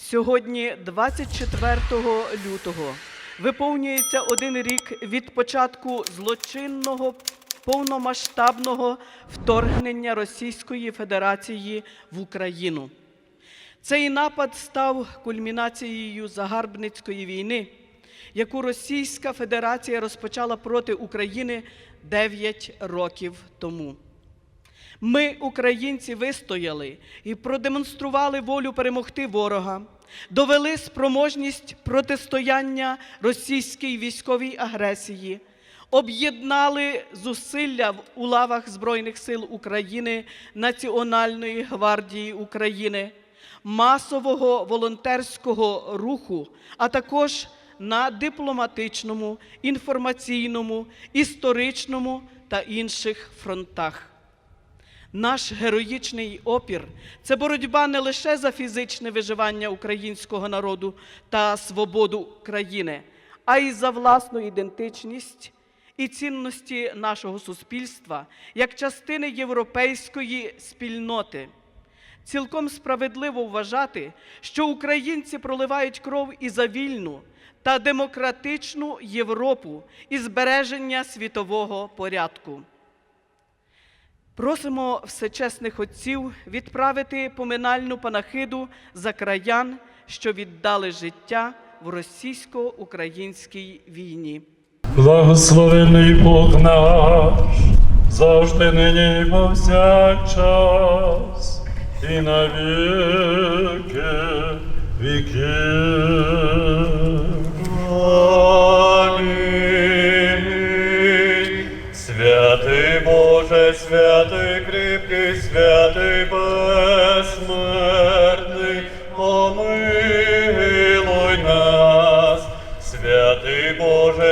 Сьогодні, 24 лютого, виповнюється один рік від початку злочинного повномасштабного вторгнення Російської Федерації в Україну. Цей напад став кульмінацією загарбницької війни, яку Російська Федерація розпочала проти України 9 років тому. Ми, українці, вистояли і продемонстрували волю перемогти ворога, довели спроможність протистояння російській військовій агресії, об'єднали зусилля у лавах Збройних сил України, Національної гвардії України, масового волонтерського руху, а також на дипломатичному, інформаційному, історичному та інших фронтах. Наш героїчний опір це боротьба не лише за фізичне виживання українського народу та свободу країни, а й за власну ідентичність і цінності нашого суспільства як частини європейської спільноти. Цілком справедливо вважати, що українці проливають кров і за вільну та демократичну Європу і збереження світового порядку. Просимо всечесних отців відправити поминальну панахиду за краян, що віддали життя в російсько-українській війні. Благословений Бог наш, завжди нині і повсякчас, і на віки віків.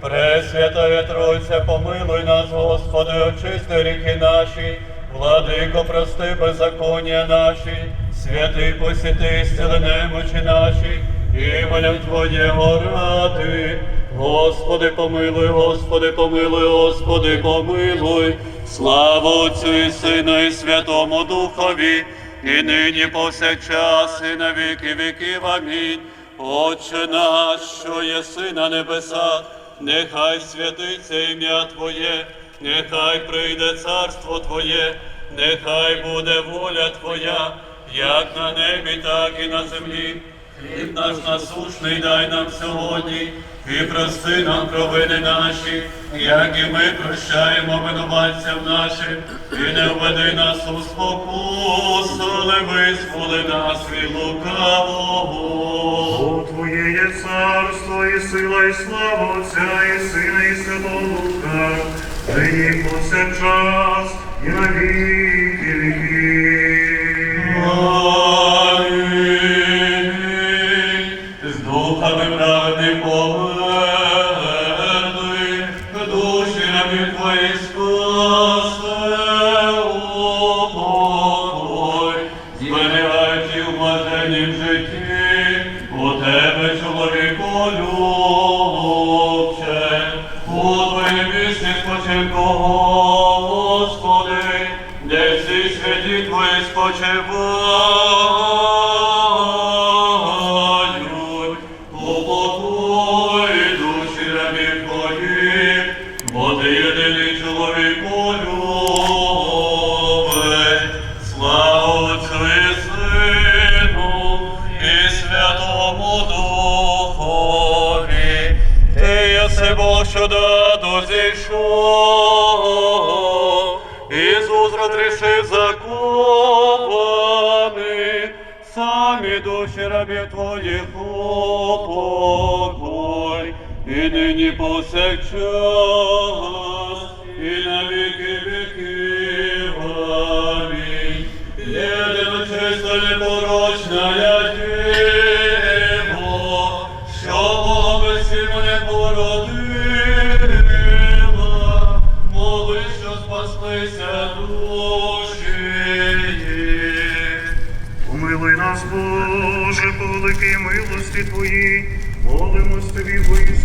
Пресвятая Тройця, помилуй нас, Господи, очисти ріки наші, владико, прости беззаконня наші, святий посіти, зціли немочі наші, іменем Твоєго ради. Господи, помилуй, Господи, помилуй, Господи, помилуй. Слава Отцю і Сину і Святому Духові, і нині повсякчас, і на віки віків. Амінь. Отче наш, що єси на небесах, нехай святиться ім'я Твоє, нехай прийде царство Твоє, нехай буде воля Твоя, як на небі, так і на землі. Хліб наш насушний дай нам сьогодні, і прости нам провини наші, як і ми прощаємо винуватцям нашим, і не введи нас у спокусу, але визволи нас від лукавого. Є царство, і сила, і слава Отця, і Сина, і Святого Духа, нині повсякчас, і на Отцю і Сину і Святому Духові, ти єси Бог, що даду зійшов, Ісус розрішив закони, самі душі рабів твоїх упокой, і нині повсякчас, Непорочна Діво, не породила, мови, що спаслися душі. Помилуй нас, Боже, великій милості Твоїй, молимось Тобі, вислухай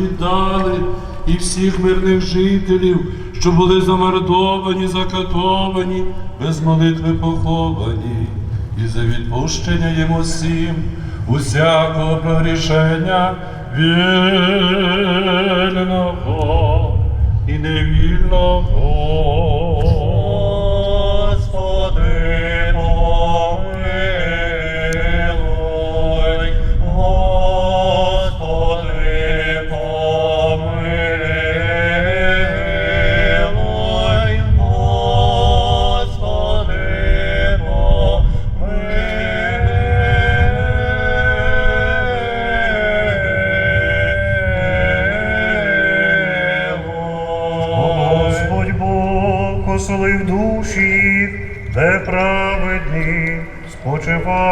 віддали, і всіх мирних жителів, що були замордовані, закатовані, без молитви поховані, і за відпущення їм усім усякого прогрішення вільного і невільного. Спочивають.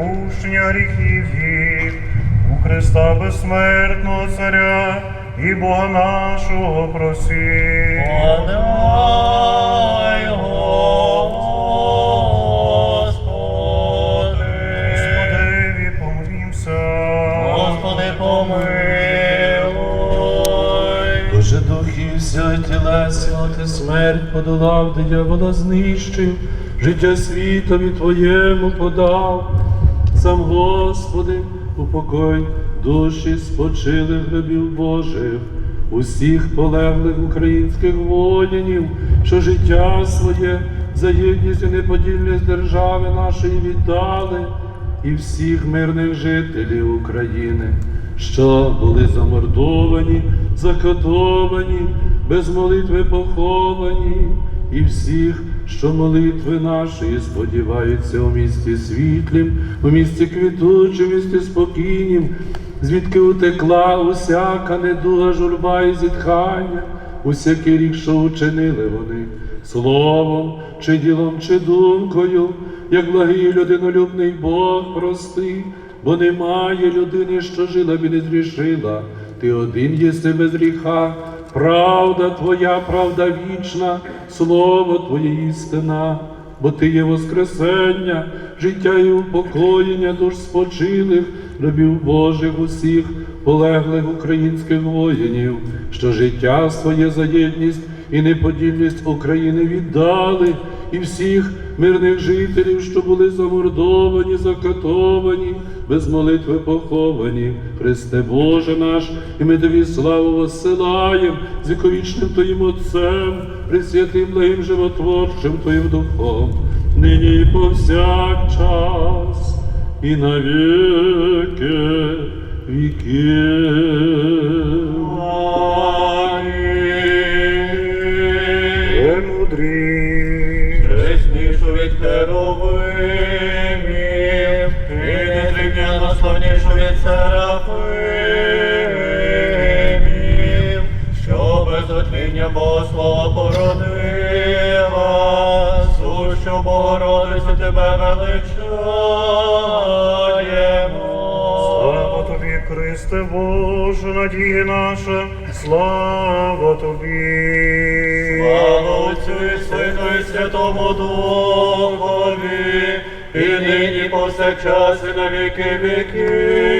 Відпущення гріхів їх, у Христа безсмертного Царя і Бога нашого просі. Подай, Господи. Господеві помолімся. Господи, помилуй. Боже духів вся тілесного, ти смерть подолав, диявола знищив, життя світові Твоєму подав. Сам Господи, упокой душі спочилих рабів Божих, усіх полеглих українських воїнів, що життя своє за єдність і неподільність держави нашої віддали, і всіх мирних жителів України, що були замордовані, закатовані, без молитви поховані, і всіх, що молитви нашої сподіваються у місті світлім, у місті квітучим, у місті спокійнім, звідки утекла усяка недуга, журба і зітхання, усякий рік, що учинили вони, словом, чи ділом, чи думкою, як благий людинолюбний Бог простий, бо немає людини, що жила б і не зрішила. Ти один єси без гріха, правда Твоя, правда вічна, слово Твоє істина, бо Ти є Воскресення, життя і упокоєння душ спочилих, рабів Божих усіх, полеглих українських воїнів, що життя своє за єдність і неподільність України віддали, і всіх мирних жителів, що були замордовані, закатовані, без молитви поховані. Христе Боже наш, і ми тобі славу воссилаєм з віковічним Твоїм Отцем, присвятим благим животворчим Твоїм Духом, нині і повсякчас, і на віки серафимів, що без отління Богослова породила, сущу Богородицю тебе величаємо. Христе Боже, надія наша, слава Тобі. Слава Отцю і Сину і Святому Духові, і нині повсякчас і на віки віків.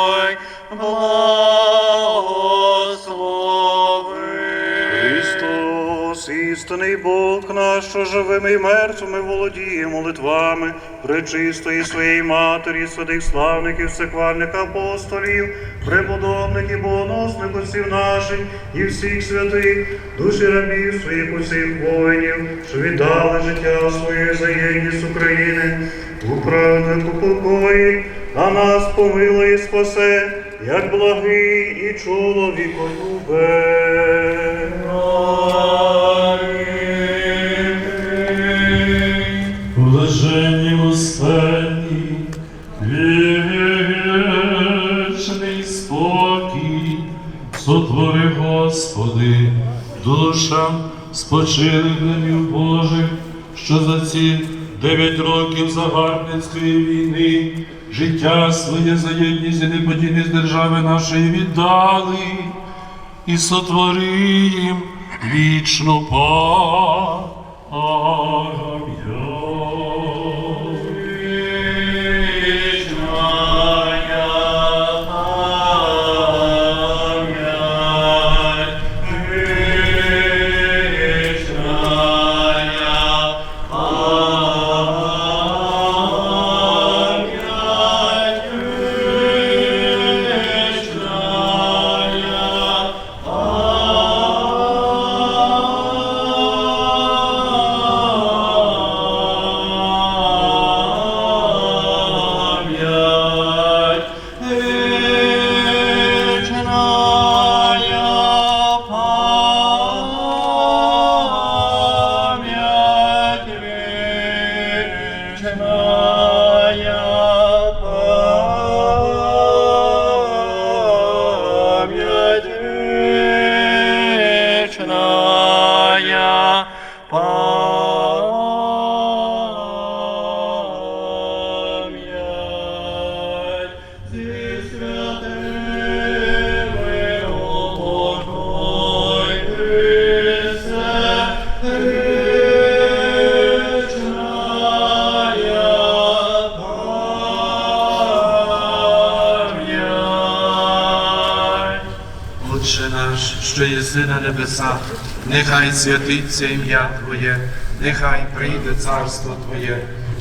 Христос, Бог наш, що живими і мертвими володіє молитвами, пречистої своєї матері, святих славних і всехвальних апостолів, преподобних і богоносних отців наших і всіх святих, душі рабів своїх усіх воїнів, що віддали життя своє за єдність України, у праведнику покої, а нас помилує і спасе, як благий і чоловіколюбе. Блаженні душам домів Божих, що за ці дев'ять років загарбницької війни життя своє за єдність і неподільність держави нашої віддали і сотвори їм вічну пам'ять на небесах, нехай святиться ім'я Твоє, нехай прийде царство Твоє,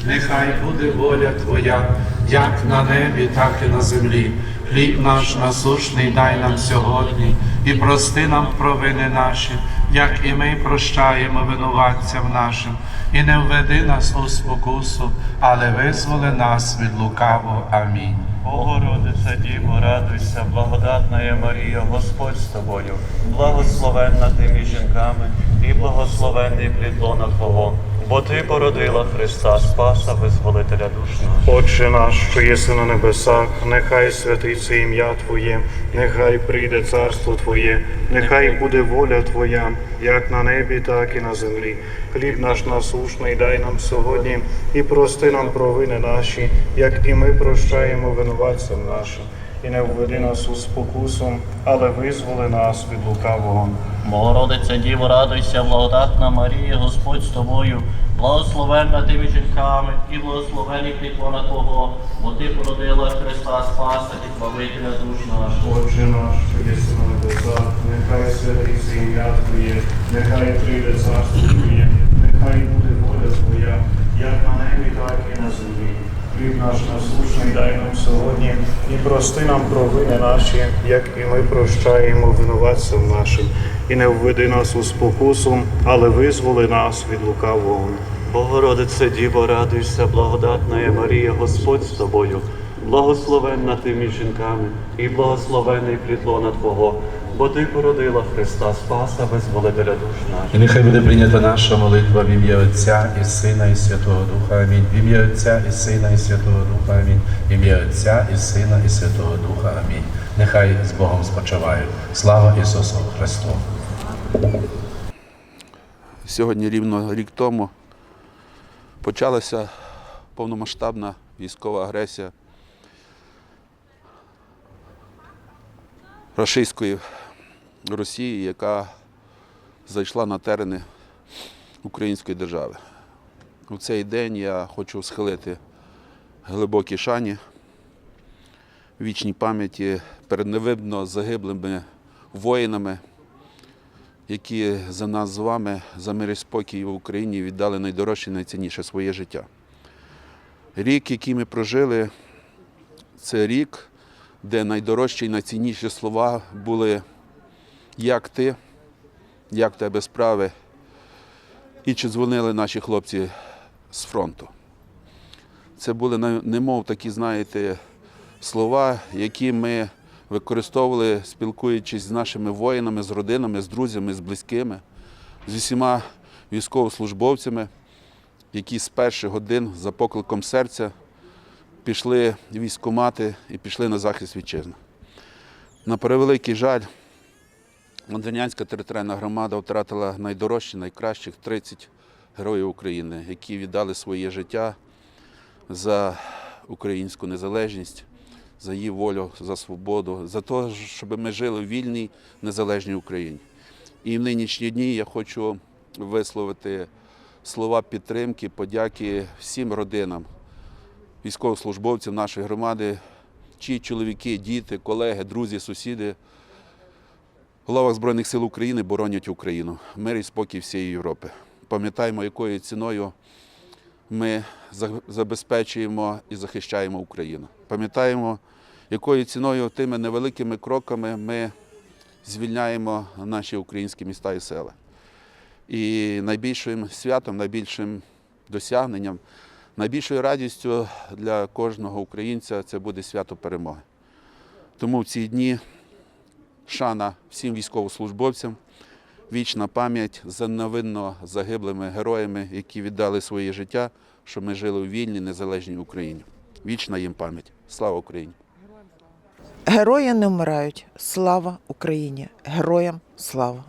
нехай буде воля Твоя, як на небі, так і на землі. Хліб наш насушний дай нам сьогодні, і прости нам провини наші, як і ми прощаємо винуватцям нашим, і не введи нас у спокусу, але визволи нас від лукавого. Амінь. Богородице Діво, радуйся, благодатна є Марія, Господь з тобою, благословенна ти між жінками, і благословенний плід лона Твого, бо ти породила Христа, Спаса, Визволителя душ наших. Отче наш, що єси на небесах, нехай святиться ім'я Твоє, нехай прийде царство Твоє, нехай буде воля Твоя, як на небі, так і на землі. Хліб наш насушний дай нам сьогодні і прости нам провини наші, як і ми прощаємо винуватцям нашим. І не введи нас у спокусу, але визволи нас від лукавого. Богородице Діво, радуйся, благодатна Марія, Господь з тобою, благословенна ти між жінками і благословений плітлона Твого, бо ти породила Христа Спаса і Збавителя душ наших. Отче наш, що єси на небесах, нехай святиться ім'я Твоє, нехай прийде царство Твоє, нехай буде воля Твоя, як на небі, так і на землі. Хліб наш дай нам сьогодні і прости нам провини наші, як і ми прощаємо винуватцям нашим. І не введи нас у спокусу, але визволи нас від лукавого. Богородице Діво, радуйся, благодатна Марія, Господь з тобою, благословенна ти між жінками, і благословений плідлона Твого, бо ти породила Христа, Спаса, Визволителя душ наших. І нехай буде прийнята наша молитва в ім'я Отця і Сина і Святого Духа. Амінь. В ім'я Отця і Сина і Святого Духа. Амінь. В ім'я Отця і Сина і Святого Духа. Амінь. Нехай з Богом спочивають. Слава Ісусу Христу! Сьогодні рівно рік тому почалася повномасштабна військова агресія рашистської Росії, яка зайшла на терени української держави. У цей день я хочу схилити глибокі шані, вічній пам'яті перед невидно загиблими воїнами, які за нас з вами, за мир і спокій в Україні віддали найдорожче і найцінніше своє життя. Рік, який ми прожили, це рік, де найдорожчі і найцінніші слова були як ти, як в тебе справи, і чи дзвонили наші хлопці з фронту. Це були немов такі, знаєте, слова, які ми використовували, спілкуючись з нашими воїнами, з родинами, з друзями, з близькими, з усіма військовослужбовцями, які з перших годин за покликом серця пішли в військкомати і пішли на захист вітчизни. На превеликий жаль, Ландвинянська територіальна громада втратила найдорожчі, найкращих 30 героїв України, які віддали своє життя за українську незалежність, за її волю, за свободу, за те, щоб ми жили в вільній, незалежній Україні. І в нинішні дні я хочу висловити слова підтримки, подяки всім родинам, військовослужбовців нашої громади, чиї чоловіки, діти, колеги, друзі, сусіди в лавах Збройних сил України боронять Україну, мир і спокій всієї Європи. Пам'ятаємо, якою ціною ми забезпечуємо і захищаємо Україну. Пам'ятаємо, якою ціною тими невеликими кроками ми звільняємо наші українські міста і села. І найбільшим святом, найбільшим досягненням, найбільшою радістю для кожного українця це буде свято перемоги. Тому в ці дні шана всім військовослужбовцям, вічна пам'ять за невинно загиблими героями, які віддали своє життя, щоб ми жили у вільній, незалежній Україні. Вічна їм пам'ять. Слава Україні! Герої не вмирають. Слава Україні! Героям слава!